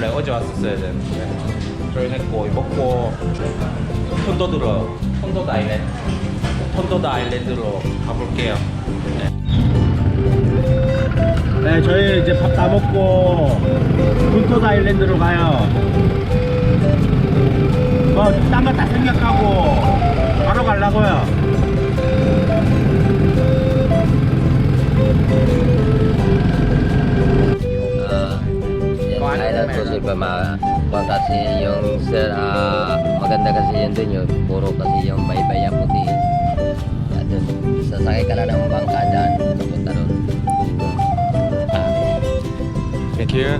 원래 어제 왔었어야 되는데 조인했고 먹고 톤도드로 톤도드 아일랜드 톤도드 아일랜드로 가볼게요. 네, 저희 이제 밥 다 먹고 톤도드 아일랜드로 가요. 뭐 딴 거 다 생각하고 바로 가려고요. Kasi yun. Puro kasi yung baybayan puti. Kaya dun, sasakay ka na ng bangka dyan. Papunta dun. Thank you.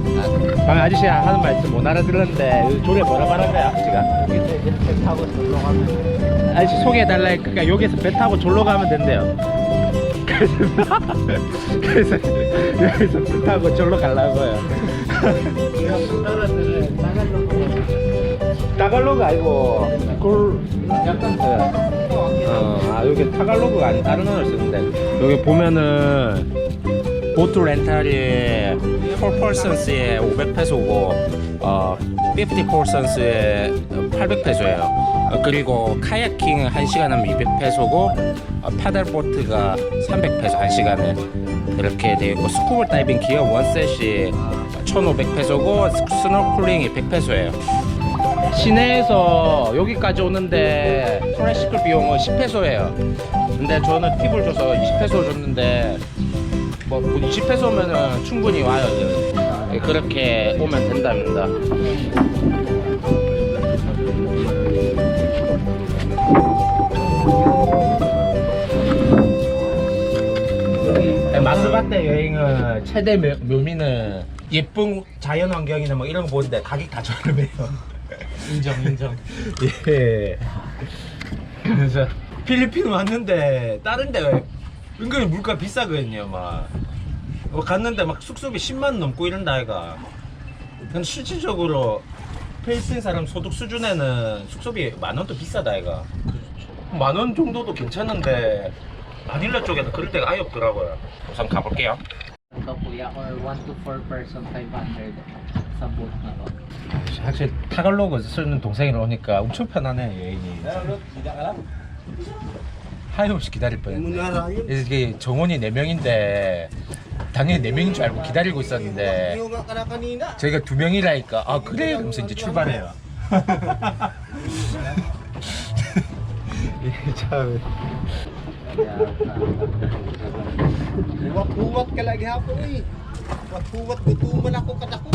방금 아저씨 하는 말씀 못 알아들었는데 조례 뭐라 말한 거야 아저씨가? 배 타고 절로 가면 아저씨 소개해달라 그러니까 여기서 배 타고 졸로 가면 된대요 그래서 그래서 여기서 배 타고 졸로 가려고요 타갈로그 아니고 굴 약간 어, 아 여기 타갈로그가 아닌 다른 언어를 쓰는데 여기 보면은 보트 렌탈이 4persons에 500페소고 어, 50persons에 800페소예요. 어, 그리고 카야킹 1시간 하면 200페소고 어, 파달보트가 300페소 1시간에 이렇게 되어 있고 스쿠버 다이빙 기어 원셋이 1500페소고 스노클링이 100페소예요 시내에서 여기까지 오는데 트래시클 비용은 10페소예요. 근데 저는 팁을 줘서 20페소 줬는데 뭐 20페소면은 충분히 와요. 예, 그렇게 오면 된답니다. 네, 마스바테 여행은 최대 묘, 묘미는 예쁜 자연 환경이나 뭐 이런 거 보는데 가격 다 저렴해요 인정 인정. 예. 그래서 필리핀 왔는데 다른 데 은근히 물가 비싸거든요 막. 어, 갔는데 막 숙소비 10만 원 넘고 이런다 아이가. 근데 실질적으로 필리핀 사람 소득 수준에는 숙소비 만 원도 비싸다 아이가. 만 원 정도도 괜찮은데 마닐라 쪽에는 그럴 데가 아예 없더라고요. 우선 가볼게요. Ito kuya or 1 to 4 person 500 sa boat na to 확실히 타갈로그 쓰는 동생이 오니까 엄청 편하네 여행이. 하염없이 기다릴 뻔했네. 이게 정원이 4명인데 당연히 4명인 줄 알고 기다리고 있었는데 저희가 2명이라니까 아 그래? 그러면서 이제 출발해요. 이게 참 Huwat-huwat ka lagi hapon eh. Huwat-huwat gutuman ako kadako.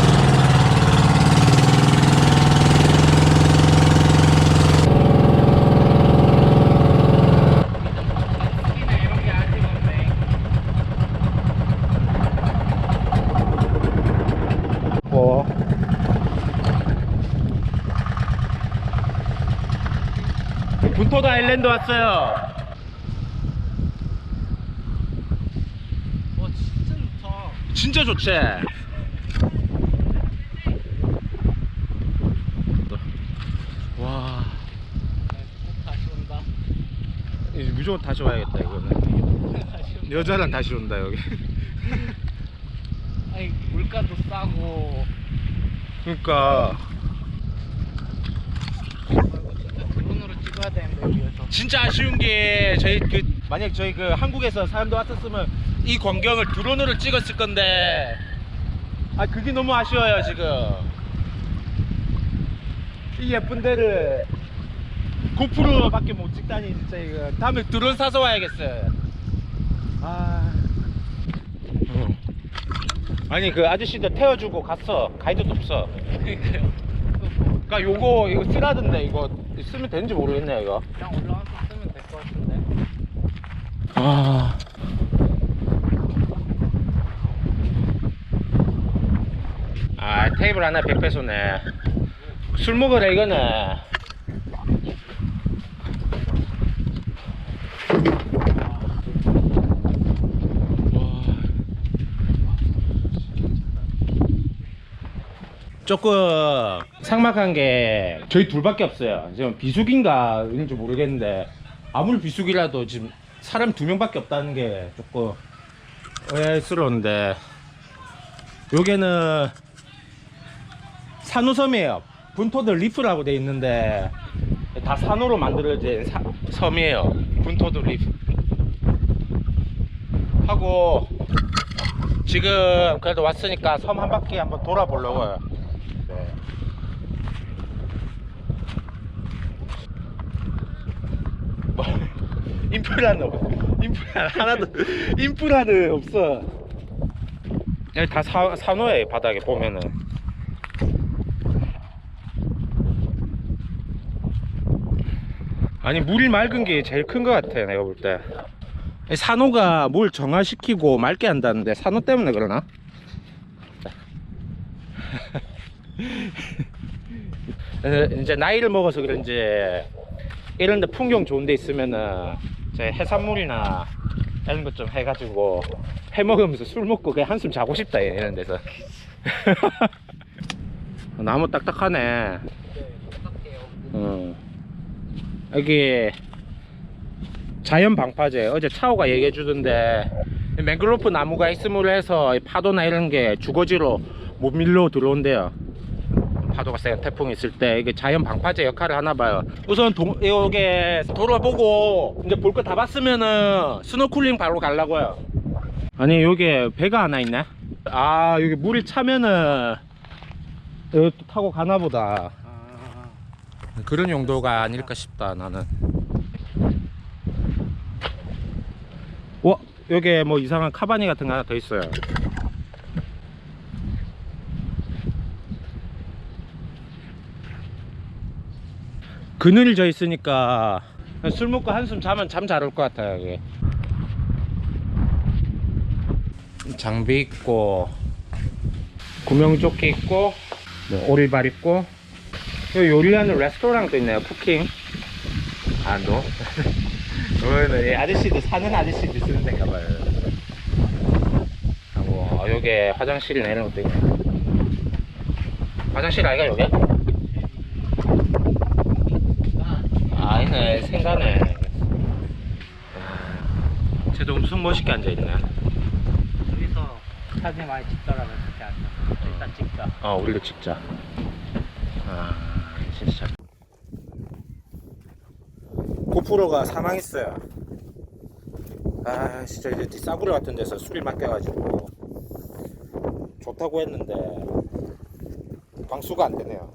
뭐 아일랜드 왔어요. 와 진짜 좋다. 진짜 좋지? 와. 꼭 다시 온다 이제 무조건 다시 와야겠다 이거는. 여자랑 다시 온다 여기. 아니 물가도 싸고. 그러니까 진짜 드론으로 찍어야 되는데 여기에서 진짜 아쉬운 게 저희 그 만약 저희 그 한국에서 사람도 왔었으면 이 광경을 드론으로 찍었을 건데. 아 그게 너무 아쉬워요 지금. 이 예쁜 데를 고프로밖에 못 찍다니 진짜 이거. 다음에 드론 사서 와야겠어요. 아. 어. 아니 그 아저씨들 태워주고 갔어. 가이드도 없어. 그러니까요. 그니까 요거 이거 쓰라던데 이거 쓰면 되는지 모르겠네요 이거 그냥 올라와서 쓰면 될 것 같은데 아. 아, 테이블 하나 100페소네. 술 먹으라 이거네. 조금 삭막한 게 저희 둘밖에 없어요. 지금 비수기인가 아닌지 모르겠는데 아무리 비수기라도 지금 사람 두 명밖에 없다는 게 조금 의아스러운데 여기는 산호섬이에요. 분토들 리프라고 돼 있는데 다 산호로 만들어진 사- 섬이에요. 분토들 리프. 하고 지금 그래도 왔으니까 섬 한 바퀴 한번 돌아보려고요. 네. 뭐, 인프라는 없어. 인프라 하나도 인프라는 없어. 여기 다 사, 산호에 바닥에 보면은. 아니 물이 맑은 게 제일 큰 것 같아 내가 볼 때. 산호가 물 정화시키고 맑게 한다는데 산호 때문에 그러나? 이제 나이를 먹어서 그런지 이런 데 풍경 좋은 데 있으면은 제 해산물이나 이런 것 좀 해가지고 해 먹으면서 술 먹고 그냥 한숨 자고 싶다 이런 데서. 나무 딱딱하네. 어. 여기 자연 방파제 어제 차오가 얘기해 주던데 맹글로프 나무가 있음으로 해서 이 파도나 이런 게 주거지로 못 밀려 들어온대요 파도가 세게 태풍이 있을 때 이게 자연 방파제 역할을 하나 봐요. 우선 동, 요게 돌아보고 이제 볼 거 다 봤으면은 스노클링 바로 가려고요. 아니 요게 배가 하나 있네. 아 여기 물이 차면은 또 타고 가나 보다. 그런 용도가 아닐까 싶다 나는. 와 여기 뭐 이상한 카바니 같은 거 하나 더 있어요 그늘이 져 있으니까 술 먹고 한숨 자면 잠 잘 올 것 같아요 여기 장비 있고 구명조끼 있고 뭐 오리발 있고. 요리하는 레스토랑도 있네요 쿠킹. 아 노? 그거는 이 아저씨도 사는 아저씨도 쓰는 데인가 봐요. 하고 아, 여기 화장실이나 이런 것도 있네. 화장실 아이가 여기? 아, 아니네 생가네 아, 쟤도 엄청 멋있게 앉아있네. 여기서 사진 많이 찍더라면 그렇게 앉아. 일단 찍자. 어 우리도 찍자. 아 진짜 잘 고프로가 사망했어요. 아 진짜 이제 싸구려 같은 데서 술이 맡겨가지고 좋다고 했는데 방수가 안 되네요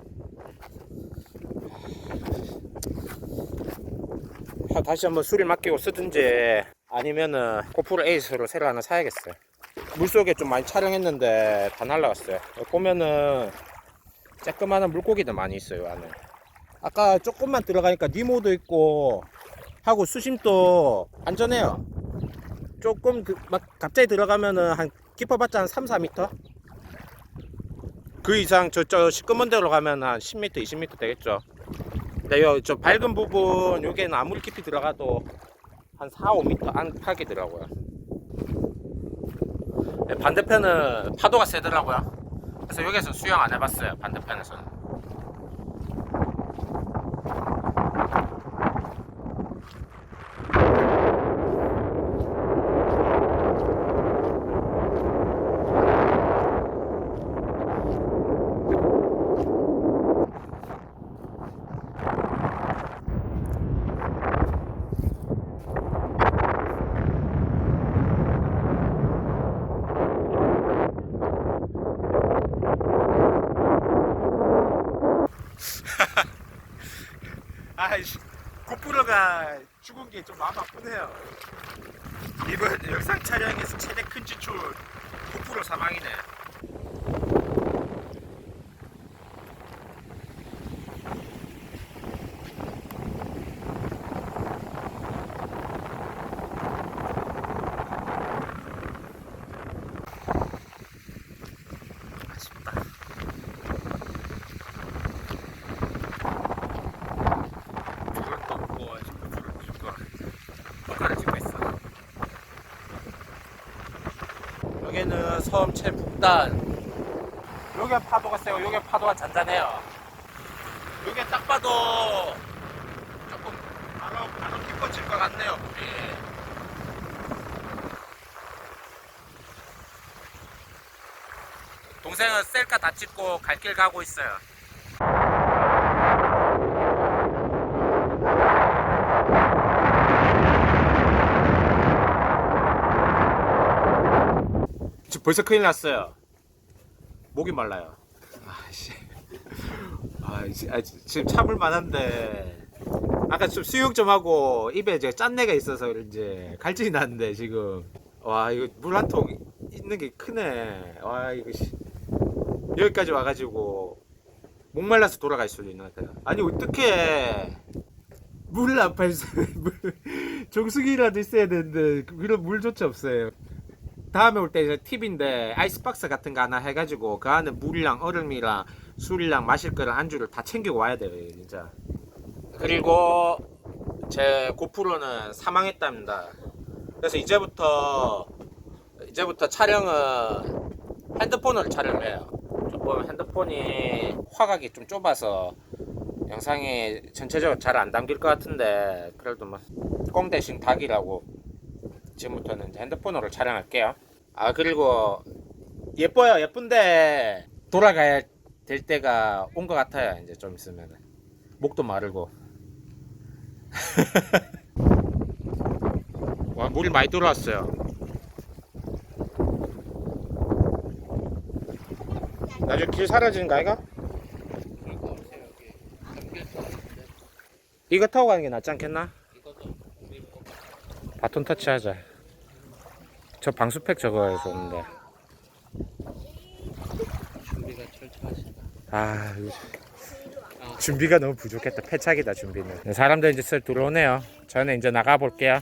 아, 다시 한번 술이 맡기고 쓰든지 아니면은 고프로 에이스로 새로 하나 사야겠어요 물속에 좀 많이 촬영했는데 다 날라갔어요. 보면은 쬐끄만한 물고기들 많이 있어요 안에. 아까 조금만 들어가니까 니모도 있고 하고 수심도 안전해요. 조금 그- 막 갑자기 들어가면은 한 깊어봤자 한 3, 4m? 그 이상 저저 시꺼먼 데로 가면 한 10m, 20m 되겠죠. 근데 요, 저 밝은 부분 여기는 아무리 깊이 들어가도 한 4, 5m 안팎이더라고요. 네, 반대편은 파도가 세더라고요. 그래서 여기서 수영 안 해봤어요. 반대편에서는. 9%가 죽은 게 좀 마음 아프네요. 이번 영상 촬영에서 최대 큰 지출 9% 사망이네. 섬 최북단. 여기 파도가 세고 여기 파도가 잔잔해요. 여기 딱 봐도 조금 바로 바로 깊어질 것 같네요. 물이. 동생은 셀카 다 찍고 갈 길 가고 있어요. 지금 벌써 큰일 났어요. 목이 말라요. 아씨. 아, 지- 아, 지- 지금 참을 만한데 아까 좀 수육 좀 하고 입에 이제 짠내가 있어서 이제 갈증이 났는데 지금 와 이거 물 한 통 있는 게 크네. 와 이거 씨. 여기까지 와가지고 목 말라서 돌아갈 수도 있는 것 같아요. 아니 어떻게 물을 안 팔수 물 정수기라도 있어야 되는데 그런 물조차 없어요. 다음에 올 때 이제 팁인데 아이스박스 같은 거 하나 해가지고 그 안에 물이랑 얼음이랑 술이랑 마실 거랑 안주를 다 챙기고 와야 돼요 진짜. 그리고 제 고프로는 사망했답니다. 그래서 이제부터 이제부터 촬영은 핸드폰으로 촬영을 해요. 조금 핸드폰이 화각이 좀 좁아서 영상이 전체적으로 잘 안 담길 것 같은데 그래도 뭐 꽁 대신 닭이라고 지금부터는 이제 핸드폰으로 촬영할게요. 아 그리고 예뻐요 예쁜데 돌아가야 될 때가 온 것 같아요. 이제 좀 있으면 목도 마르고. 와 물이 많이 들어왔어요. 나중에 길 사라지는 거 아이가? 이거 타고 가는 게 낫지 않겠나? 바톤 터치하자. 저 방수팩 저거 오는데. 준비가 철저하시다. 아, 준비가 너무 부족했다. 패착이다 준비는. 사람들 이제 슬 들어오네요. 저는 이제 나가 볼게요.